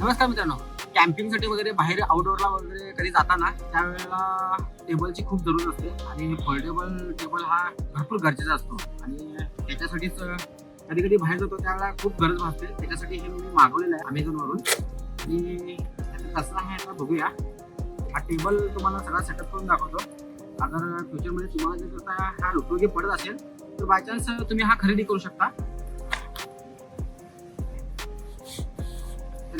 नमस्कार मित्रांनो. कॅम्पिंगसाठी वगैरे बाहेर आउटडोअरला वगैरे कधी जाताना त्यावेळेला टेबलची खूप जरूर असते. आणि फोल्डेबल टेबल हा भरपूर गरजेचा असतो. आणि त्याच्यासाठीच कधी कधी बाहेर जातो त्यावेळेला खूप गरज भासते. त्याच्यासाठी हे मी मागवलेलं आहे अमेझॉनवरून आणि कसं आहे आता बघूया. हा टेबल तुम्हाला सगळा सेटअप करून दाखवतो. अगर फ्युचरमध्ये तुम्हाला जर करता हा उपयोगी पडत असेल तर बाय चान्स तुम्ही हा खरेदी करू शकता.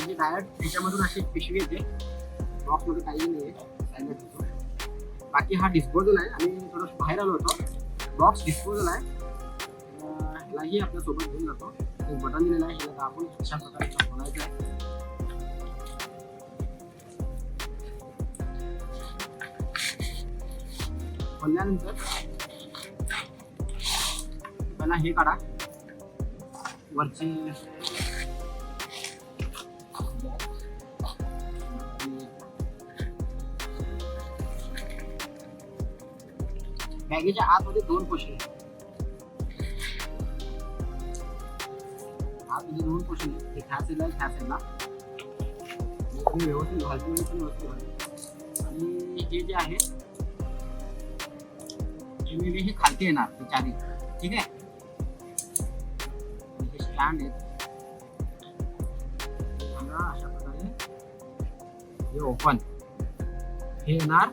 म्हणजे डायरेक्ट त्याच्यामधून अशी पिशवी येते. बॉक्समध्ये काही नाही आहे बाकी हा डिस्पोजल आहे. आणि थोडंसं बाहेर आलो होतो. बॉक्स डिस्पोजल आहे. अं, ह्यालाही आपल्यासोबत घेऊन जातो. एक बटन दिलेलं आहे. ह्याला आपण अशा प्रकारे खोलायचं आहे. खोलल्यानंतर पहिला हे काढा. वरचे बॅगेच्या आतमध्ये दोन दोन पोशन आहेत. एक ह्या साईडला ह्या साईडला व्यवस्थित घालतो पण व्यवस्थित आणि हे जे आहे हे? हे खालती येणार चारी ठीक आहे स्टँड आहेत अशा प्रकारे हे। ओपन। हे येणार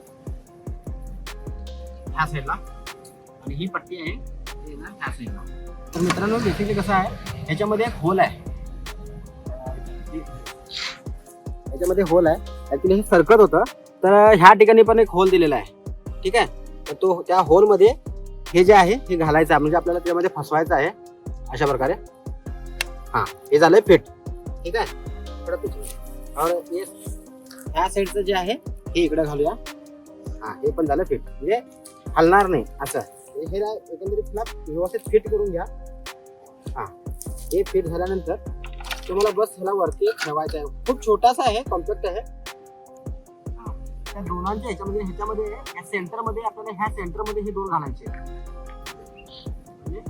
ह्या साईडला आणि ही पट्टी आहे ह्या साईडला तर मित्रांनो बेसिकली कसं आहे ह्याच्यामध्ये एक होल आहे. ह्याच्यामध्ये होल आहे. ऍक्च्युली हे सरकत होतं. तर ह्या ठिकाणी पण एक होल दिलेला आहे. ठीक आहे? तर तो त्या होलमध्ये हे जे आहे हे घालायचं आहे. म्हणजे आपल्याला त्यामध्ये फसवायचं आहे अशा प्रकारे. हां हे झालंय फिट ठीक आहे? ह्या साईडचं जे आहे हे इकडे घालूया. हां हे पण झालं फिट म्हणजे हलणार नाही असं. हे एकंदरीत तुला व्यवस्थित फिट करून घ्या. हां हे फिट झाल्यानंतर तुम्हाला बस ह्याला वरती ठेवायचं आहे. खूप छोटासा आहे कॉम्पॅक्ट आहे. त्या दोनांच्या ह्याच्यामध्ये ह्याच्यामध्ये या सेंटरमध्ये आपल्याला ह्या सेंटरमध्ये हे दोन घालायचे म्हणजे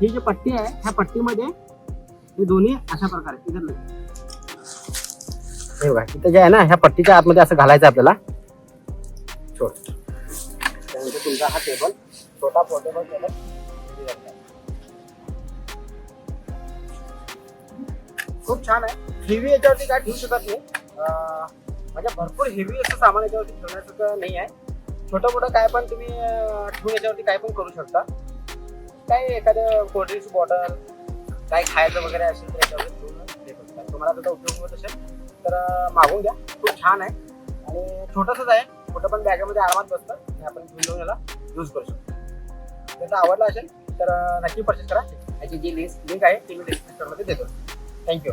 ही जी पट्टी आहे ह्या पट्टीमध्ये हे दोन्ही अशा प्रकारे इधर हे बघा तिथे जे आहे ना ह्या पट्टीच्या आतमध्ये असं घालायचं आहे आपल्याला. छोट. म्हणजे तुमचा हा टेबल छोटा पोर्टेबल टेबल खूप छान आहे. हेवी याच्यावरती काय ठेवू शकत नाही. म्हणजे भरपूर हेवी असं सामान याच्यावरती ठेवण्यासारखं नाही आहे. छोटं मोठं काय पण तुम्ही ठेवून याच्यावरती काय पण करू शकता. काय एखादं कोल्ड्रिंक्स बॉटल काय खायचं वगैरे असेल तर याच्यावरती ठेवून देऊ शकता. तुम्हाला त्याचा उपयोग होत असेल तर मागून घ्या. खूप छान आहे. आणि छोटंसंच आहे. कुठं पण बॅगेमध्ये आरामात बसतं. आणि आपण घेऊन याला यूज करू शकतो. त्याचा आवडला असेल तर नक्की परचेस करा. याची जी लिस्ट लिंक आहे ती मी डिस्क्रिप्शनमध्ये देतो. थँक्यू